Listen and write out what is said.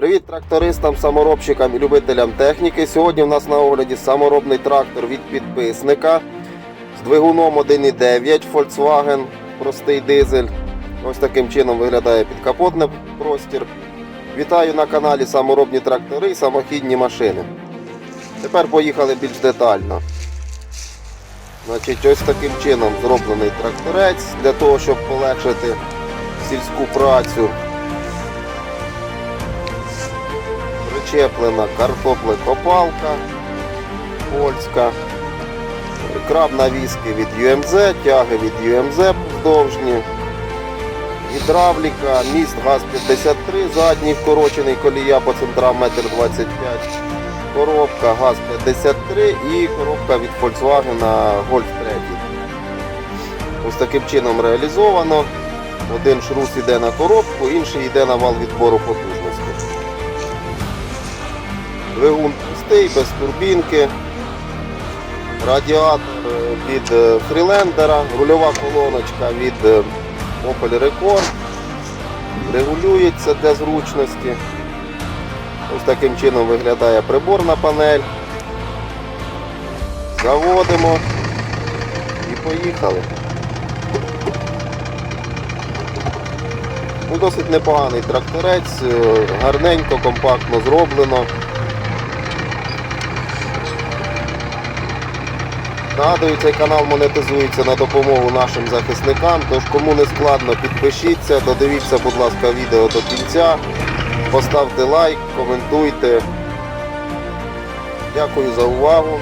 Привіт трактористам, саморобщикам і любителям техніки. Сьогодні в нас на огляді саморобний трактор від підписника з двигуном 1.9 Volkswagen, простий дизель. Ось таким чином виглядає підкапотний простір. Вітаю на каналі Саморобні трактори і самохідні машини. Тепер поїхали більш детально. Значить, ось таким чином зроблений тракторець для того, щоб полегшити сільську працю. Причеплена картоплекопалка польська, краб навіски від UMZ, тяги від UMZ вздовжні, гідравліка, міст ГАЗ-53, задній вкорочений колія по центрам 1,25 м, коробка ГАЗ-53 і коробка від Volkswagen Golf 3. Ось таким чином реалізовано. Один шрус йде на коробку, інший йде на вал відбору потужності. Двигун пустий, без турбінки. Радіатор е, від е, фрілендера, рульова колоночка від е, Opel Record. Регулюється для зручності. Ось таким чином виглядає приборна панель. Заводимо і поїхали. Ну, Досить непоганий тракторець, гарненько, компактно зроблено. Нагадую, цей канал монетизується на допомогу нашим захисникам, тож кому не складно, підпишіться, додивіться, будь ласка, відео до кінця, поставте лайк, коментуйте. Дякую за увагу.